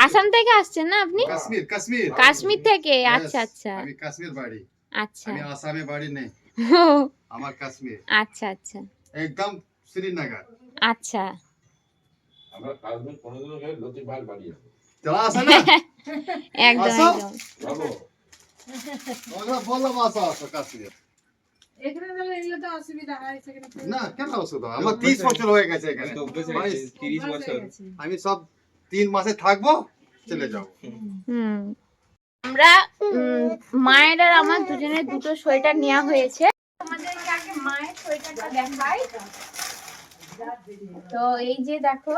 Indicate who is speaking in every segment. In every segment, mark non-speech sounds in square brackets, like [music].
Speaker 1: আসাম থেকে আসছেন না আপনি?
Speaker 2: কাশ্মীর কাশ্মীর।
Speaker 1: কাশ্মীর থেকে? আচ্ছা আচ্ছা।
Speaker 2: আমি কাশ্মীর বাড়ি।
Speaker 1: আচ্ছা।
Speaker 2: আমি আসামে বাড়ি নেই। আমার কাশ্মীর।
Speaker 1: আচ্ছা আচ্ছা।
Speaker 2: একদম শ্রীনগর।
Speaker 1: আচ্ছা।
Speaker 3: আমরা কাশ্মীর কোনোদিনও গেলে লতিফ ভাইয়ের বাড়ি আছে
Speaker 2: চলা আসে না। [laughs]
Speaker 1: একদম
Speaker 2: আসো।
Speaker 1: একদম।
Speaker 3: যাব।
Speaker 2: ওরা বললাম আসো আসো কাশ্মীর।
Speaker 4: এখানে তাহলে এগুলো তো অসুবিধা হয়
Speaker 2: না কেন অসুবিধা আমার তিরিশ বছর হয়ে গেছে এখানে। আমি সব তিন মাসে থাকব চলে যাব।
Speaker 1: আমরা মায়ের আর আমার দুজনের দুটো সোয়েটার নেওয়া হয়েছে। তোমাদেরকে আগে মায়ের সোয়েটারটা দেখাই। তো এই যে দেখো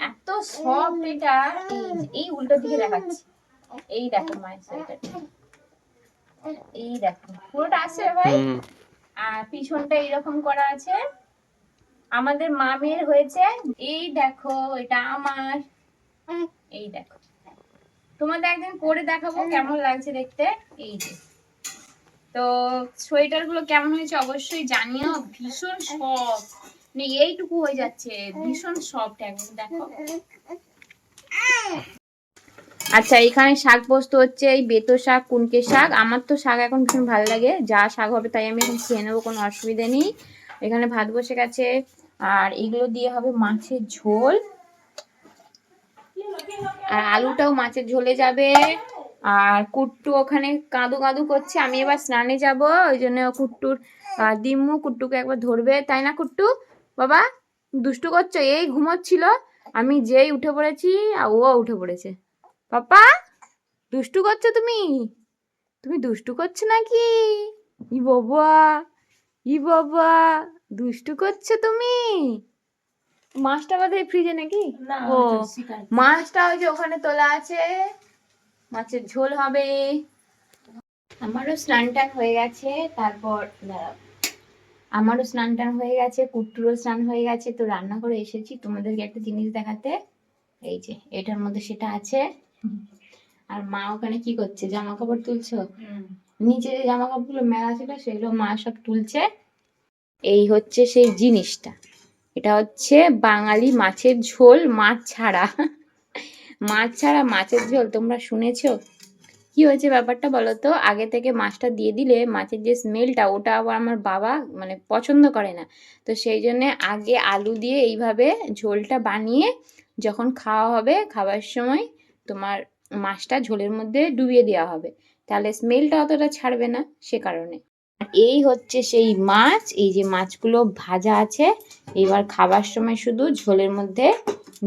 Speaker 1: এত সফট এটা এই এই উল্টো দিকে দেখাচ্ছি। এই দেখো মায়ের সোয়েটারটা। এই দেখো পুরোটা আছে ভাই? আর পিছনটা এরকম করা আছে। আমাদের মামের হয়েছে। এই দেখো, এটা আমার। এই দেখো। তোমাদের একদিন পরে দেখাবো কেমন লাগছে দেখতে। এই যে। তো সোয়েটারগুলো কেমন হয়েছে অবশ্যই জানিও। ভীষণ সফট এইটুকু হয়ে যাচ্ছে। ভীষণ সফট একদম, দেখো। আচ্ছা এখানে শাক পোস্ত হচ্ছে এই বেতো শাক, কুনকে শাক। আমার তো শাক এখন ভীষণ ভালো লাগে। যা শাক হবে তাই আমি এখন খেয়ে নেব, কোনো অসুবিধা নেই। এখানে ভাত বসে গেছে। আর এগুলো দিয়ে হবে মাছের ঝোল। আর আলুটাও মাছের ঝোলে যাবে। আর কুট্টু ওখানে কাঁদু কাঁদু করছে, আমি এবার স্নানে যাব, ওই জন্য কুট্টুর দিম্মু কুট্টুকে একবার ধরবে। তাই না কুট্টু? বাবা, দুষ্টু করছ? এই ঘুমোচ্ছিল। আমি যেই উঠে পড়েছি ও উঠে পড়েছে। পাপা, দুষ্টু করছ তুমি? তুমি দুষ্টু করছ নাকি? ই বাবা ই বাবা। দুষ্টু করছ তুমি? মাছটা বোধহয় ফ্রিজে নাকি? ও মাছটা ওই যে ওখানে তোলা আছে। মাছের ঝোল হবে। আমারও স্নান টান হয়ে গেছে তারপর দাঁড়াও। আমারও স্নান টান হয়ে গেছে কুট্টুরও স্নান হয়ে গেছে। তো রান্না করে এসেছি তোমাদেরকে একটা জিনিস দেখাতে। এই যে এটার মধ্যে সেটা আছে। আর মা ওখানে কি করছে? জামা কাপড় তুলছো নিচে যে জামা কাপড়গুলো মেলা ছিল সেগুলো মা সব তুলছে। এই হচ্ছে সেই জিনিসটা। এটা হচ্ছে বাঙালি মাছের ঝোল, মাছ ছাড়া। মাছ ছাড়া মাছের ঝোল, তোমরা শুনেছো? কি হয়েছে ব্যাপারটা বলো তো? আগে থেকে মাছটা দিয়ে দিলে মাছের যে স্মেলটা ওটা আবার আমার বাবা মানে পছন্দ করে না। তো সেই জন্য আগে আলু দিয়ে এইভাবে ঝোলটা বানিয়ে যখন খাওয়া হবে, খাবার সময় তোমার মাছটা ঝোলের মধ্যে ডুবিয়ে দেওয়া হবে। তাহলে স্মেলটা অতটা ছাড়বে না, সে কারণে। এই হচ্ছে সেই মাছ এই যে মাছগুলো ভাজা আছে এবার খাবার সময় শুধু ঝোলের মধ্যে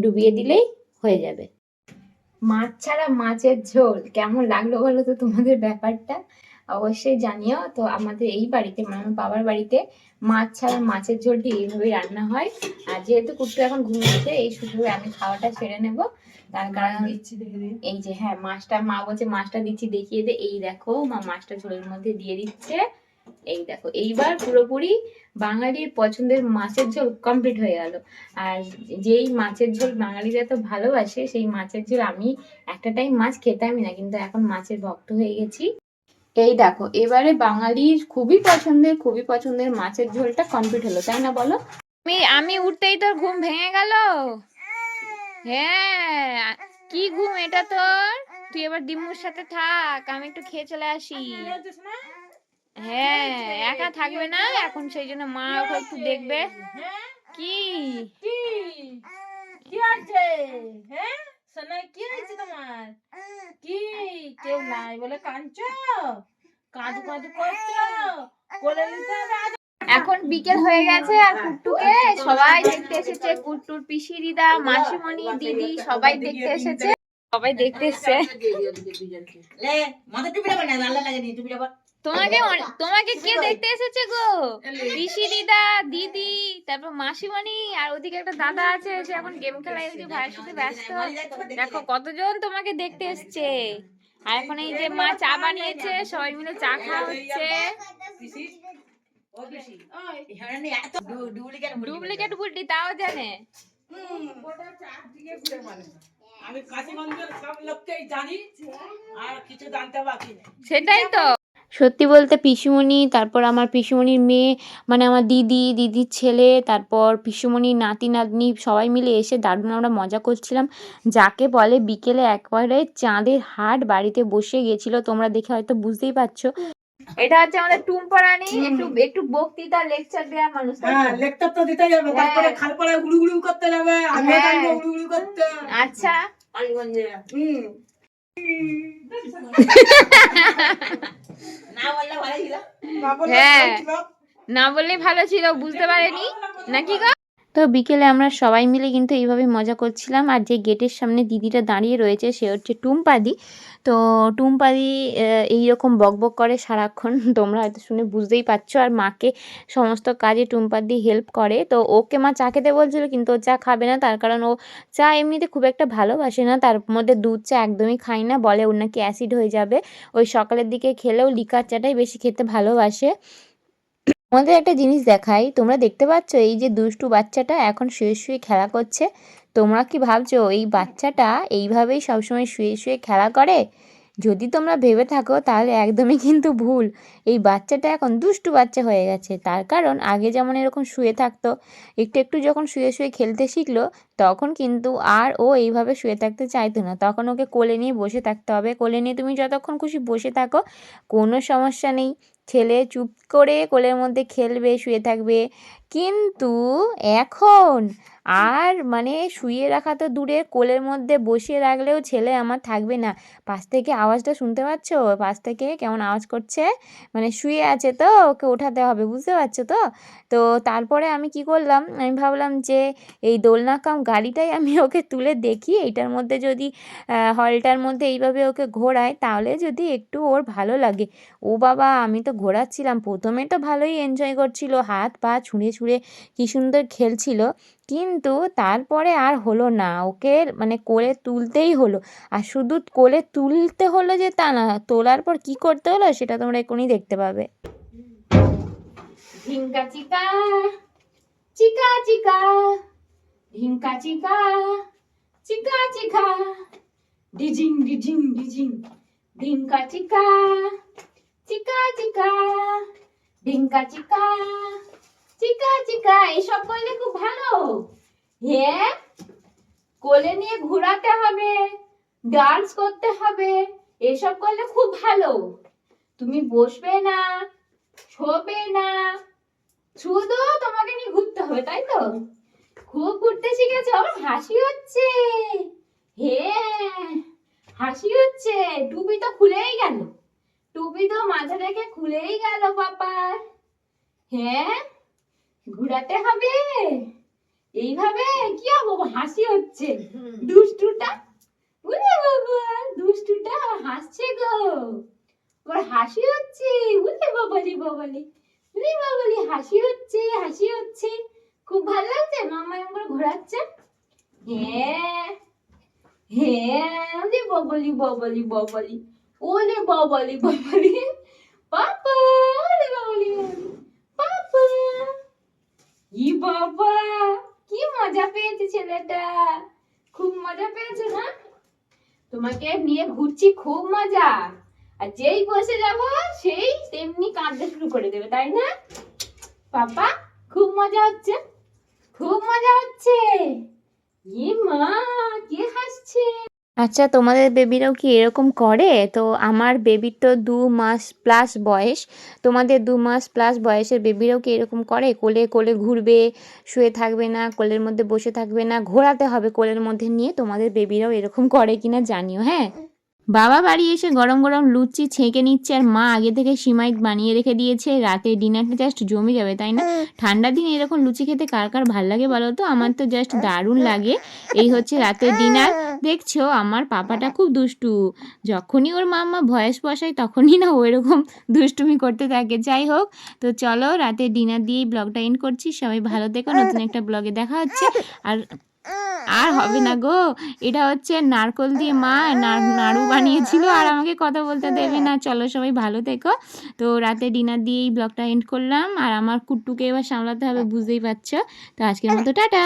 Speaker 1: ডুবিয়ে দিলেই হয়ে যাবে। মাছ ছাড়া মাছের ঝোল কেমন লাগল বলো তো তোমাদের ব্যাপারটা? অবশ্যই জানিও। তো আমাদের এই বাড়িতে মানে আমার বাবার বাড়িতে মাছ ছাড়া মাছের ঝোলটি এইভাবেই রান্না হয়। আর যেহেতু কুট্টু এখন ঘুমিয়েছে এই শুধু আমি খাওয়াটা সেরে নেব। তার কারণ এই যে হ্যাঁ মাছটা মা বলছে মাছটা দিচ্ছি দেখিয়ে দে। এই দেখো মা মাছটা ঝোলের মধ্যে দিয়ে দিচ্ছে। এই দেখো এইবার পুরোপুরি বাঙালির পছন্দের মাছের ঝোল কমপ্লিট হয়ে গেল। আর যেই মাছের ঝোল বাঙালিরা তো ভালোবাসে সেই মাছের ঝোল আমি একটা টাইম মাছ খেতামই না কিন্তু এখন মাছের ভক্ত হয়ে গেছি। এই দেখো এবারে বাঙালির খুবই পছন্দের খুবই পছন্দের মাছের ঝোলটা কমপ্লিট হলো তাই না বলো? আমি আমি উঠতেই তোর ঘুম ভেঙে গেল? হ্যাঁ কি ঘুম এটা তোর? তুই এবার দিম্মুর সাথে থাক আমি একটু খেয়ে চলে আসি।
Speaker 4: না?
Speaker 1: হ্যাঁ একা থাকবে না এখন সেই জন্য মা ওকে একটু দেখবে
Speaker 4: হ্যাঁ?
Speaker 1: কি
Speaker 4: কি? কি আছে? হ্যাঁ? সোনাই, কি হয়েছে তোমার? কি? কেউ নাই বলে কাঁদছো? কাঁদু কাঁদু করছ? কোলে নিতে হবে
Speaker 1: এখন বিকেল হয়ে গেছে আর কুট্টুকে সবাই দেখতে এসেছে কুট্টুর পিসি দিদা মাসিমণি দিদি সবাই দেখতে এসেছে সবাই দেখতে এসেছে তোমাকে তোমাকে কে দেখতে এসেছে গো পিসি দিদা দিদি তারপর মাসিমণি আর ওদিকে একটা দাদা আছে সে এখন গেম খেলায় ওই যে ভাইয়ের সাথে ব্যস্ত দেখো কতজন তোমাকে দেখতে এসছে আর এখন এই যে মা চা বানিয়েছে সবাই মিলে চা খাওয়া হচ্ছে
Speaker 5: ডুপ্লিকেট
Speaker 1: ডুপ্লিকেট তাও জানে
Speaker 5: আমি কাশিগঞ্জের সব লোককেই জানি আর কিছু জানতে বাকি নেই
Speaker 1: সেটাই তো সত্যি বলতে পিসিমণি তারপর আমার পিসিমণির মেয়ে মানে আমার দিদি দিদির ছেলে তারপর পিসিমণির নাতি নাতনি সবাই মিলে এসে দারুণ আমরা মজা করছিলাম। যাকে বলে বিকেলে একবারে চাঁদের হাট বাড়িতে বসে গেছিল তোমরা দেখে হয়তো বুঝতেই পারছ। এটা হচ্ছে আমাদের টুম্পারানি একটু একটু বক্তৃতা লেকচার দেওয়া মানুষ
Speaker 5: হ্যাঁ লেকচার তো দিতে যাবে তারপরে
Speaker 1: হ্যাঁ।
Speaker 5: খালপাড়ায় উড়ু উড়ু করতে যাবে আমি
Speaker 1: হ্যাঁ।
Speaker 5: জানব উড়ু উড়ু করতে।
Speaker 1: আচ্ছা।
Speaker 5: হুম। বললে বললে
Speaker 1: হ্যাঁ। না বললেই ভালো ছিল বুঝতে পারেনি নাকি গো তো বিকেলে আমরা সবাই মিলে কিন্তু এইভাবে মজা করছিলাম। আর যে গেটের সামনে দিদিটা দাঁড়িয়ে রয়েছে সে হচ্ছে টুম্পাদি। তো টুম্পাদি এইরকম বকবক করে সারাক্ষণ। [laughs] তোমরা হয়তো শুনে বুঝতেই পারছ। আর মাকে সমস্ত কাজে টুম্পাদি হেল্প করে। তো ওকে মা চা খেতে বলছিল, কিন্তু ও চা খাবে না। তার কারণ ও চা এমনিতে খুব একটা ভালোবাসে না। তার মধ্যে দুধ চা একদমই খায় না। বলে ওর নাকি অ্যাসিড হয়ে যাবে। ওই সকালের দিকে খেলেও লিকার চাটাই বেশি খেতে ভালোবাসে। তোমাদের একটা জিনিস দেখাই। তোমরা দেখতে পাচ্ছ এই যে দুষ্টু বাচ্চাটা এখন শুয়ে শুয়ে খেলা করছে। তোমরা কি ভাবছ এই বাচ্চাটা এইভাবেই সবসময় শুয়ে শুয়ে খেলা করে? যদি তোমরা ভেবে থাকো তাহলে একদমই কিন্তু ভুল। এই বাচ্চাটা এখন দুষ্টু বাচ্চা হয়ে গেছে। তার কারণ আগে যেমন এরকম শুয়ে থাকতো, একটু একটু যখন শুয়ে শুয়ে খেলতে শিখলো, তখন কিন্তু আর ও এইভাবে শুয়ে থাকতে চাইতো না। তখন ওকে কোলে নিয়ে বসে থাকতে হবে। কোলে নিয়ে তুমি যতক্ষণ খুশি বসে থাকো, কোনো সমস্যা নেই। ছেলে চুপ করে কোলের মধ্যে খেলবে শুয়ে থাকবে। কিন্তু এখন আর মানে শুয়ে রাখা তো দূরে কোলের মধ্যে বসিয়ে রাখলেও ছেলে আমার থাকবে না। পাশ থেকে আওয়াজটা শুনতে পাচ্ছ? পাশ থেকে কেমন আওয়াজ করছে? মানে শুয়ে আছে তো, ওকে ওঠাতে হবে, বুঝতে পারছ তো? তো তারপরে আমি কি করলাম? আমি ভাবলাম যে এই দোলনা কাম গাড়িটাই আমি [laughs] ওকে তুলে দেখি, এইটার মধ্যে যদি হলটার মধ্যে এইভাবে ওকে ঘোরায়, তাহলে যদি একটু ওর ভালো লাগে। ও বাবা, আমি তো ঘোরাচ্ছিলাম, প্রথমে তো ভালোই এনজয় করছিল, হাত পা ছুঁড়ে ছুঁড়ে কী সুন্দর খেলছিল। কিন্তু তারপরে আর হলো না। ওকে মানে কোলে তুলতেই হলো। আর শুধু কোলে তুলতে হলো যে তা না, তোলার পর কি করতে হলো সেটা তোমরা এখনই দেখতে পাবে। ঝিঙ্কা চিকা চিকা চিকা ঢিঙ্কা চিকা চিকা চিকা, ডিজিং ডিজিং ডিজিং ঢিঙ্কা চিকা চিকা চিকা ঢিঙ্কা চিকা। চিকা চিকা, এসব করলে খুব ভালো। হ্যাঁ কোলে নিয়ে ঘোরাতে হবে ডান্স করতে হবে, এসব করলে খুব ভালো। তুমি বসবে না, শোবে না, শুধু তোমাকে নিয়ে ঘুরতে হবে, তাই তো? খুব ঘুরতে শিখেছো আমার হাসি হচ্ছে। হ্যাঁ হাসি হচ্ছে, টুপি তো খুলেই গেল। টুপি তো মাথা থেকে খুলেই গেল পাপার হ্যাঁ ঘুরাতে হবে? এইভাবে কি হব? হাসি হচ্ছে। দুষ্টুটা? উরে বাবা দুষ্টুটা হাসছে গো। ওর হাসি হচ্ছে। উরে বাবালি বাবালি। উরে বাবালি হাসি হচ্ছে হাসি হচ্ছে। খুব ভালো লাগছে? মামা করে ঘোরাচ্ছে? হ্যাঁ। হ্যাঁ ওরে বাবালি বাবালি বাবালি। ওরে বাবালি বাবালি। পাপা ওরে বাবালি বাবালি পাপা ই বাবা? কি মজা পেয়েছে ছেলেটা? খুব মজা পেয়েছে না তোমাকে নিয়ে ঘুরছি, খুব মজা। আর যেই বসে যাব, সেই তেমনি কাঁদতে শুরু করে দেবে, তাই না? পাপা খুব মজা হচ্ছে। খুব মজা হচ্ছে। ই মা, কে হাসছে? আচ্ছা তোমাদের বেবিরাও কি এরকম করে? তো আমার বেবির তো দু মাস প্লাস বয়স। তোমাদের দু মাস প্লাস বয়সের বেবিরাও কি এরকম করে? কোলে কোলে ঘুরবে, শুয়ে থাকবে না, কোলের মধ্যে বসে থাকবে না, ঘোরাতে হবে কোলের মধ্যে নিয়ে? তোমাদের বেবিরাও এরকম করে কিনা জানিও হ্যাঁ? বাবা বাড়ি এসে গরম গরম লুচি ছেঁকে নিচ্ছে আর মা আগে থেকে সিমাই বানিয়ে রেখে দিয়েছে। রাতে ডিনারটা জাস্ট জমে যাবে তাই না? ঠান্ডা দিনে এরকম লুচি খেতে কার কার ভালো লাগে বলো তো? আমার তো জাস্ট দারুণ লাগে। এই হচ্ছে রাতের ডিনার দেখছ আমার পাপাটা খুব দুষ্টু। যখনই ওর মাম্মা ভয়েস বসায় তখনই না ও এরকম দুষ্টুমি করতে থাকে। যাই হোক তো চলো রাতে ডিনার দিয়েই ব্লগটা এন্ড করছি। সবাই ভালো দেখো নতুন একটা ব্লগে দেখা হচ্ছে। আর আর হবে না গো। এটা হচ্ছে নারকল দিয়ে মা নাড়ু বানিয়েছিল আর আমাকে কথা বলতে দেবে না। চলো সবাই ভালো থেকো। তো রাতে ডিনার দিয়ে এই ব্লগটা এন্ড করলাম। আর আমার কুট্টুকে এবার সামলাতে হবে, বুঝতেই পারছ। তো আজকের মতো টাটা।